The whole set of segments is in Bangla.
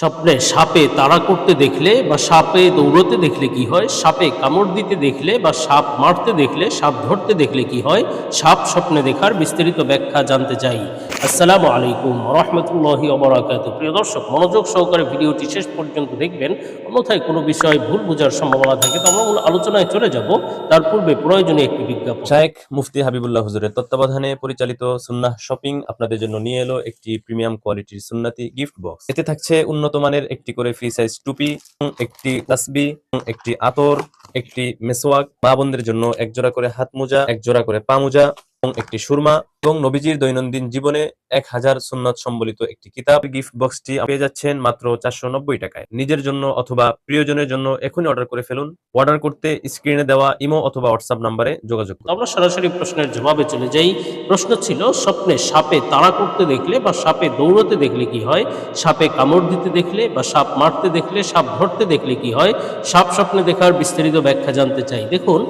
স্বপ্নে সাপে তাড়া করতে দেখলে বা সাপে দৌড়তে দেখলে কি হয়? সাপে কামড় দিতে দেখলে বা সাপ মারতে দেখলে, সাপ ধরতে দেখলে কি হয়? সাপ স্বপ্নে দেখার বিস্তারিত ব্যাখ্যা জানতে চাই। আসসালামু আলাইকুম রহমতুল্লাহি অবরাকাত প্রিয় দর্শক, মনোযোগ সহকারে ভিডিওটি শেষ পর্যন্ত দেখবেন। অন্যথায় কোনো বিষয় ভুল বোঝার সম্ভাবনা থাকে তো আমরা মূল আলোচনায় চলে যাব। তার পূর্বে প্রয়োজনীয় একটি বিজ্ঞাপন। শায়েখ মুফতি হাবিবুল্লাহ হুজুরের তত্ত্বাবধানে পরিচালিত সুন্নাহ শপিং আপনাদের জন্য নিয়ে এলো একটি প্রিমিয়াম কোয়ালিটির সুন্নাতি গিফট বক্স। এতে থাকছে উন্নত মানের একটি করে ফ্রি সাইজ টুপি, একটি তাসবি, একটি আতর, একটি মেসোয়াক মা বোনদের জন্য একজোড়া করে হাত মোজা, একজোড়া করে পা মোজা। একটি সুরমা এবং নবীজির দৈনন্দিন জীবনে এক হাজার সুন্নত সম্বলিত একটি কিতাব। গিফট বক্সটি পেয়ে যাচ্ছেন মাত্র চারশো নব্বই টাকায়। নিজের জন্য অথবা প্রিয়জনের জন্য এখনই অর্ডার করে ফেলুন। অর্ডার করতে স্ক্রিনে দেওয়া ইমো অথবা হোয়াটসঅ্যাপ নাম্বারে যোগাযোগ আমরা সরাসরি প্রশ্নের জবাবে চলে যাই। প্রশ্ন ছিল, স্বপ্নে সাপে তাড়া করতে দেখলে বা সাপে দৌড়তে দেখলে কি হয়? সাপে কামড় দিতে দেখলে বা সাপ মারতে দেখলে, সাপ ধরতে দেখলে কি হয়? সাপ স্বপ্নে দেখার বিস্তারিত ব্যাখ্যা জানতে চাই। দেখুন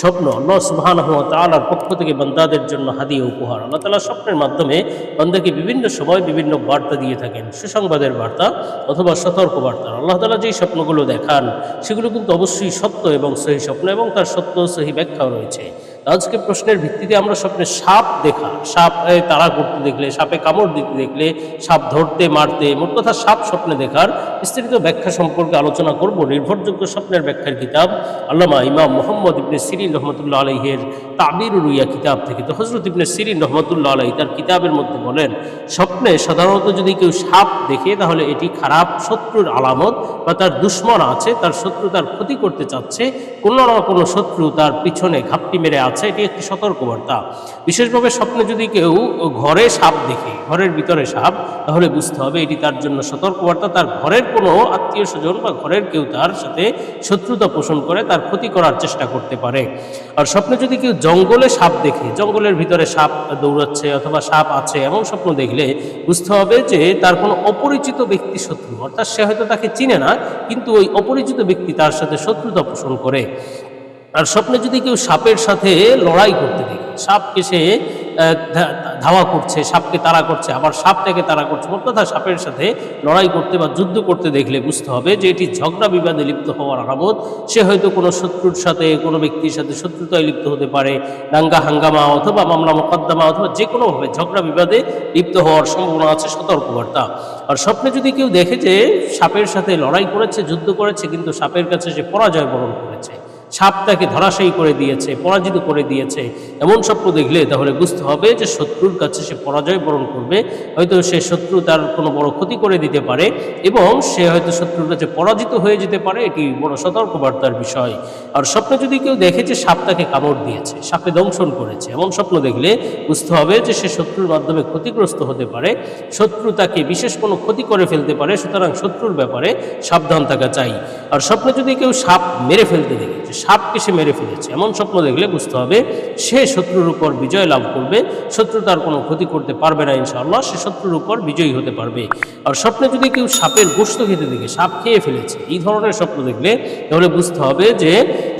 স্বপ্ন। আল্লাহ সুবহানাহু ওয়া তাআলার পক্ষ থেকে বান্দাদের জন্য হাদিয়ে উপহার। আল্লাহ তালা স্বপ্নের মাধ্যমে বান্দাকে বিভিন্ন সময় বিভিন্ন বার্তা দিয়ে থাকেন। সুসংবাদের বার্তা অথবা সতর্ক বার্তা আল্লাহ তালা যেই স্বপ্নগুলো দেখান, সেগুলো কিন্তু অবশ্যই সত্য এবং সহি স্বপ্ন এবং তার সত্য সহি ব্যাখ্যাও রয়েছে। আজকে প্রশ্নের ভিত্তিতে আমরা স্বপ্নে সাপ দেখা, সাপ তাড়া করতে দেখলে, সাপে কামড় দিতে দেখলে, সাপ ধরতে, মারতে, মোট কথা সাপ স্বপ্নে দেখার বিস্তৃত ব্যাখ্যা সম্পর্কে আলোচনা করব। নির্ভরযোগ্য স্বপ্নের ব্যাখ্যার কিতাব আল্লামা ইমাম মোহাম্মদ ইবনে সিরিন রহমতুল্লাহ আলহের তাবির রুইয়া কিতাব থেকে। তো হজরত ইবনে সিরিন রহমতুল্লাহ আলহী তার কিতাবের মধ্যে বলেন, স্বপ্নে সাধারণত যদি কেউ সাপ দেখে, তাহলে এটি খারাপ শত্রুর আলামত বা তার দুশ্মন আছে, তার শত্রু তার ক্ষতি করতে চাচ্ছে, কোনো না কোনো শত্রু তার পিছনে ঘাপটি মেরে আছে, এটি একটি সতর্কবার্তা। বিশেষভাবে স্বপ্নে যদি কেউ ঘরে সাপ দেখে, ঘরের ভিতরে সাপ, তাহলে বুঝতে হবে এটি তার জন্য সতর্কবার্তা। তার ঘরের কোনো আত্মীয় স্বজন বা ঘরের কেউ তার সাথে শত্রুতা পোষণ করে, তার ক্ষতি করার চেষ্টা করতে পারে। আর স্বপ্নে যদি কেউ জঙ্গলে সাপ দেখে, জঙ্গলের ভিতরে সাপ দৌড়াচ্ছে অথবা সাপ আছে এমন স্বপ্ন দেখলে বুঝতে হবে যে তার কোনো অপরিচিত ব্যক্তি শত্রু, অর্থাৎ সে হয়তো তাকে চিনে না, কিন্তু ওই অপরিচিত ব্যক্তি তার সাথে শত্রুতা পোষণ করে। আর স্বপ্নে যদি কেউ সাপের সাথে লড়াই করতে দেখে, সাপকে সে ধাওয়া করছে, সাপকে তাড়া করছে, আবার সাপটাকে তাড়া করছে। কথা সাপের সাথে লড়াই করতে বা যুদ্ধ করতে দেখলে বুঝতে হবে যে এটি ঝগড়া বিবাদে লিপ্ত হওয়ার আলামত সে হয়তো কোনো শত্রুর সাথে, কোনো ব্যক্তির সাথে শত্রুতায় লিপ্ত হতে পারে, দাঙ্গা, হাঙ্গামা অথবা মামলা, মোকদ্দমা অথবা যে কোনোভাবে ঝগড়া বিবাদে লিপ্ত হওয়ার সম্ভাবনা আছে, সতর্কবার্তা। আর স্বপ্নে যদি কেউ দেখে যে সাপের সাথে লড়াই করেছে, যুদ্ধ করেছে, কিন্তু সাপের কাছে সে পরাজয় বরণ করেছে সাপ তাকে ধরাশায়ী করে দিয়েছে, পরাজিত করে দিয়েছে। এমন স্বপ্ন দেখলে তাহলে বুঝতে হবে যে শত্রুর কাছে সে পরাজয় বরণ করবে। হয়তো সে শত্রু তার কোনো বড় ক্ষতি করে দিতে পারে এবং সে হয়তো শত্রুর কাছে পরাজিত হয়ে যেতে পারে। এটি বড় সতর্কবার্তার বিষয়। আর স্বপ্নে যদি কেউ দেখে যে সাপ তাকে কামড় দিয়েছে, সাপে দংশন করেছে, এমন স্বপ্ন দেখলে বুঝতে হবে যে সে শত্রুর মাধ্যমে ক্ষতিগ্রস্ত হতে পারে। শত্রু তাকে বিশেষ কোনো ক্ষতি করে ফেলতে পারে, সুতরাং শত্রুর ব্যাপারে সাবধান থাকা চাই। আর স্বপ্নে যদি কেউ সাপ মেরে ফেলতে দেখে, যে সাপকে সে মেরে ফেলেছে, এমন স্বপ্ন দেখলে বুঝতে হবে সে শত্রুর উপর বিজয় লাভ করবে, শত্রু তার কোনো ক্ষতি করতে পারবে না ইনশাআল্লাহ, সে শত্রুর উপর বিজয়ী হতে পারবে। আর স্বপ্নে যদি কেউ সাপের গোস্ত খেতে দেখে, সাপ খেয়ে ফেলেছে, এই ধরনের স্বপ্ন দেখলে তাহলে বুঝতে হবে যে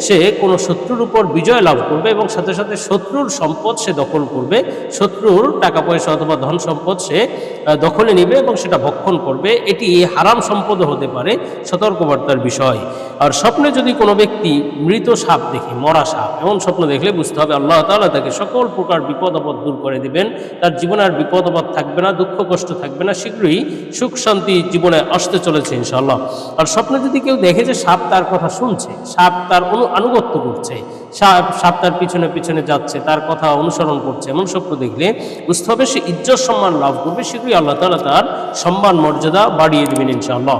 সে কোনো শত্রুর উপর বিজয় লাভ করবে এবং সাথে সাথে শত্রুর সম্পদ সে দখল করবে, শত্রুর টাকা পয়সা অথবা ধন সম্পদ সে দখলে নেবে এবং সেটা ভক্ষণ করবে। এটি হারাম সম্পদ হতে পারে, সতর্কবার্তার বিষয়। আর স্বপ্নে যদি কোনো ব্যক্তি মৃত সাপ দেখে, মরা সাপ, এমন স্বপ্ন দেখলে বুঝতে হবে আল্লাহ তাআলা তাকে সকল প্রকার বিপদ আপদ দূর করে দিবেন। তার জীবনে আর বিপদ আপদ থাকবে না, দুঃখ, কষ্ট থাকবে না, শীঘ্রই সুখ, শান্তি জীবনে আসতে চলেছে ইনশাআল্লাহ। আর স্বপ্নে যদি কেউ দেখে যে সাপ তার কথা শুনছে, সাপ তার অনু আনুগত্য করছে সাপ তার পিছনে পিছনে যাচ্ছে, তার কথা অনুসরণ করছে। এমন স্বপ্ন দেখলে বুঝতে হবে সে ইজ্জত সম্মান লাভ করবে, শীঘ্রই আল্লাহ তাআলা তার সম্মান মর্যাদা বাড়িয়ে দেবেন ইনশাআল্লাহ।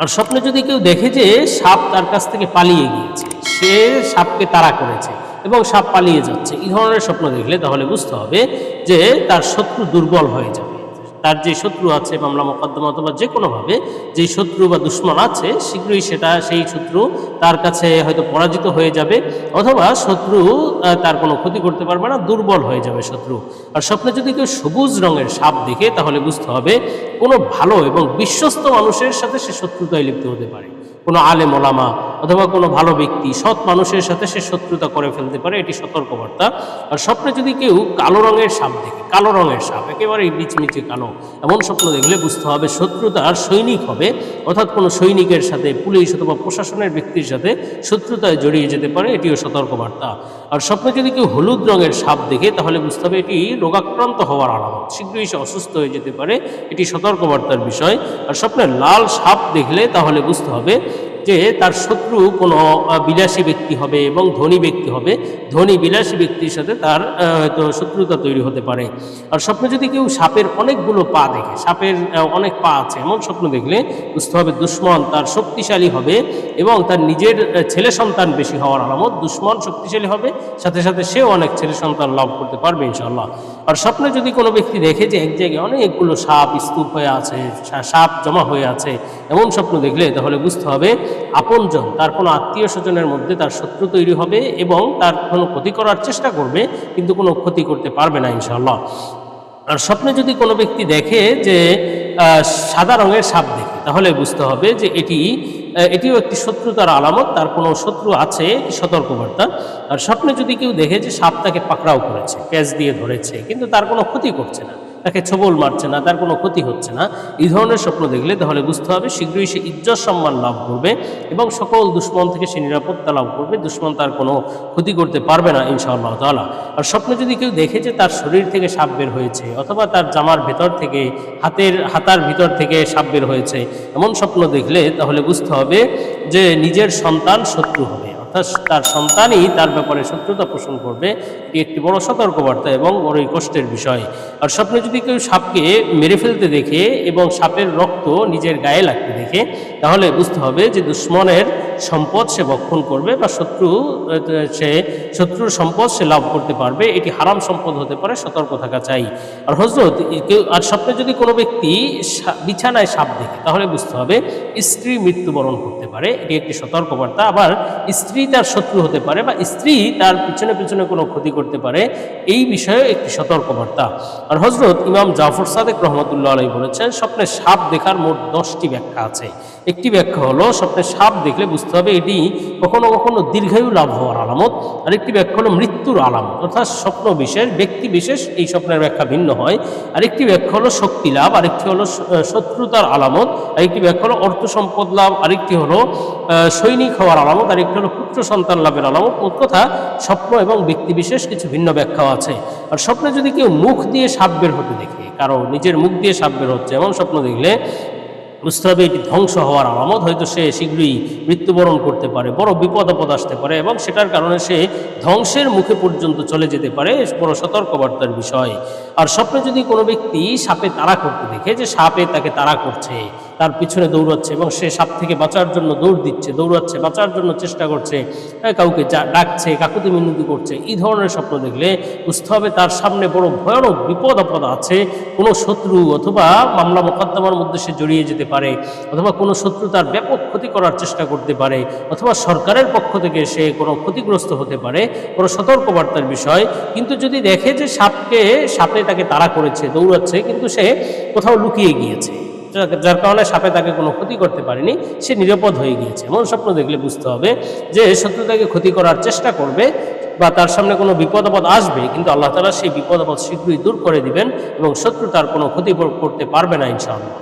আর স্বপ্নে যদি কেউ দেখে যে সাপ তার কাছ থেকে পালিয়ে গিয়েছে, সে সাপকে তাড়া করেছে এবং সাপ পালিয়ে যাচ্ছে, এই ধরনের স্বপ্ন দেখলে তাহলে বুঝতে হবে যে তার শত্রু দুর্বল হয়ে যাবে। তার যে শত্রু আছে, মামলা মোকদ্দমা অথবা যে কোনোভাবে যে শত্রু বা দুশ্মন আছে, শীঘ্রই সেটা, সেই শত্রু তার কাছে হয়তো পরাজিত হয়ে যাবে অথবা শত্রু তার কোনো ক্ষতি করতে পারবে না, দুর্বল হয়ে যাবে শত্রু। আর স্বপ্নে যদি কেউ সবুজ রঙের সাপ দেখে, তাহলে বুঝতে হবে কোনো ভালো এবং বিশ্বস্ত মানুষের সাথে সে শত্রুতায় লিপ্ত হতে পারে। কোনো আলে ওলামা অথবা কোনো ভালো ব্যক্তি, সৎ মানুষের সাথে সে শত্রুতা করে ফেলতে পারে, এটি সতর্কবার্তা। আর স্বপ্নে যদি কেউ কালো রঙের সাপ দেখে কালো রঙের সাপ, একেবারেই মিচমিচে কালো। এমন স্বপ্ন দেখলে বুঝতে হবে শত্রুতার সৈনিক হবে। অর্থাৎ কোনো সৈনিকের সাথে, পুলিশ অথবা প্রশাসনের ব্যক্তির সাথে শত্রুতায় জড়িয়ে যেতে পারে, এটিও সতর্কবার্তা। আর স্বপ্নে যদি কেউ হলুদ রঙের সাপ দেখে, তাহলে বুঝতে হবে এটি রোগাক্রান্ত হওয়ার আলামত। শীঘ্রই সে অসুস্থ হয়ে যেতে পারে, এটি সতর্কবার্তার বিষয়। আর স্বপ্নে লাল সাপ দেখলে, তাহলে বুঝতে হবে যে তার শত্রু কোনো বিলাসী ব্যক্তি হবে এবং ধনী ব্যক্তি হবে, ধনী বিলাসী ব্যক্তির সাথে তার হয়তো শত্রুতা তৈরি হতে পারে। আর স্বপ্নে যদি কেউ সাপের অনেকগুলো পা দেখে, সাপের অনেক পা আছে, এমন স্বপ্ন দেখলে বুঝতে হবে দুশ্মন তার শক্তিশালী হবে এবং তার নিজের ছেলে সন্তান বেশি হওয়ার আলামত দুশ্মন শক্তিশালী হবে, সাথে সাথে সেও অনেক ছেলে সন্তান লাভ করতে পারবে ইনশাল্লাহ আর স্বপ্নে যদি কোনো ব্যক্তি দেখে যে এক জায়গায় অনেকগুলো সাপ স্তূপ হয়ে আছে সাপ জমা হয়ে আছে, এমন স্বপ্ন দেখলে তাহলে বুঝতে হবে আপনজন, তার কোনো আত্মীয় স্বজনের মধ্যে তার শত্রু তৈরি হবে এবং তার কোনো ক্ষতি করার চেষ্টা করবে, কিন্তু কোনো ক্ষতি করতে পারবে না ইনশাল্লাহ আর স্বপ্নে যদি কোনো ব্যক্তি দেখে যে সাদা রঙের সাপ দেখে, তাহলে বুঝতে হবে যে এটি এটিও একটি শত্রুতার আলামত, তার কোনো শত্রু আছে, সতর্কবার্তা। আর স্বপ্নে যদি কেউ দেখে যে সাপ তাকে পাকড়াও করেছে প্যাঁচ দিয়ে ধরেছে, কিন্তু তার কোনো ক্ষতি করছে না। তাকে ছবল মারছে না, তার কোনো ক্ষতি হচ্ছে না। এই ধরনের স্বপ্ন দেখলে তাহলে বুঝতে হবে, শীঘ্রই সে ইজ্জত সম্মান লাভ করবে এবং সকল দুশ্মন থেকে সে নিরাপত্তা লাভ করবে। দুশ্মন তার কোনো ক্ষতি করতে পারবে না, ইনশাআল্লাহ তাআলা। আর স্বপ্নে যদি কেউ দেখে যে তার শরীর থেকে সাপ বের হয়েছে অথবা তার জামার ভেতর থেকে, হাতের, হাতার ভিতর থেকে সাপ বের হয়েছে, এমন স্বপ্ন দেখলে তাহলে বুঝতে হবে যে নিজের সন্তান শত্রু হবে। তার সন্তানই তার ব্যাপারে শত্রুতা পোষণ করবে এটি একটি বড় সতর্কবার্তা এবং বড়ই কষ্টের বিষয়। আর স্বপ্নে যদি কেউ সাপকে মেরে ফেলতে দেখে এবং সাপের রক্ত নিজের গায়ে লাগতে দেখে, তাহলে বুঝতে হবে যে দুশ্মনের সম্পদ সে ভক্ষণ করবে বা শত্রু সে শত্রুর সম্পদ সে লাভ করতে পারবে, এটি হারাম সম্পদ হতে পারে, সতর্ক থাকা চাই। আর হজরত কেউ, আর স্বপ্নে যদি কোনো ব্যক্তি বিছানায় সাপ দেখে, তাহলে বুঝতে হবে স্ত্রী মৃত্যুবরণ করতে পারে, এটি একটি সতর্কবার্তা। আবার স্ত্রী তার শত্রু হতে পারে বা স্ত্রী তার পিছনে পিছনে কোনো ক্ষতি করতে পারে, এই বিষয়ে একটি সতর্কবার্তা। আর হজরত ইমাম জাফর সাদেক রহমতুল্লাহ আলাই বলেছেন, স্বপ্নে সাপ দেখার মোট দশটি ব্যাখ্যা আছে। একটি ব্যাখ্যা হলো, স্বপ্নে সাপ দেখলে বুঝতে হবে এটি কখনো কখনো দীর্ঘায়ু লাভ হওয়ার আলামত, আরেকটি ব্যাখ্যা হলো মৃত্যুর আলামত, অর্থাৎ স্বপ্ন বিশেষ, ব্যক্তি বিশেষ, এই স্বপ্নের ব্যাখ্যা ভিন্ন হয়। আরেকটি ব্যাখ্যা হলো শক্তি লাভ, আরেকটি হলো শত্রুতার আলামত, আরেকটি ব্যাখ্যা হলো অর্থ সম্পদ লাভ, আরেকটি হলো সৈনিক হওয়ার আলামত, আরেকটি হলো পুত্র সন্তান লাভের আলামত। মোট কথা, স্বপ্ন এবং ব্যক্তি বিশেষ কিছু ভিন্ন ব্যাখ্যাও আছে। আর স্বপ্নে যদি কেউ মুখ দিয়ে সাপ বের হতে দেখে কারও নিজের মুখ দিয়ে সাপ বের হচ্ছে, এমন স্বপ্ন দেখলে হবে এটি ধ্বংস হওয়ার আলামত। হয়তো সে শীঘ্রই মৃত্যুবরণ করতে পারে, বড় বিপদ আপদ আসতে পারে এবং সেটার কারণে সে ধ্বংসের মুখে পর্যন্ত চলে যেতে পারে বড় সতর্কবার্তার বিষয়। আর স্বপ্নে যদি কোনো ব্যক্তি সাপে তাড়া করতে দেখে যে সাপে তাকে তাড়া করছে তার পিছনে দৌড়াচ্ছে এবং সে সাপ থেকে বাঁচার জন্য দৌড় দিচ্ছে দৌড়াচ্ছে বাঁচার জন্য চেষ্টা করছে হ্যাঁ, কাউকে ডাকছে কাকুতি মিনতি করছে এই ধরনের স্বপ্ন দেখলে বুঝতে হবে তার সামনে বড় ভয়ানক বিপদ আপদ আছে। কোনো শত্রু অথবা মামলা মোকদ্দমার মধ্যে সে জড়িয়ে যেতে পারে অথবা কোনো শত্রু তার ব্যাপক ক্ষতি করার চেষ্টা করতে পারে অথবা সরকারের পক্ষ থেকে সে কোনো ক্ষতিগ্রস্ত হতে পারে কোনো সতর্কবার্তার বিষয়। কিন্তু যদি দেখে যে সাপকে সাপে তাকে তাড়া করেছে দৌড়াচ্ছে কিন্তু সে কোথাও লুকিয়ে গিয়েছে। যার কারণে সাপে তাকে কোনো ক্ষতি করতে পারেনি, সে নিরাপদ হয়ে গিয়েছে। এমন স্বপ্ন দেখলে বুঝতে হবে যে শত্রু তাকে ক্ষতি করার চেষ্টা করবে বা তার সামনে কোনো বিপদ আপদ আসবে, কিন্তু আল্লাহ তালা সেই বিপদ আপদ শীঘ্রই দূর করে দিবেন এবং শত্রু তার কোনো ক্ষতি করতে পারবে না, ইনশাআল্লাহ।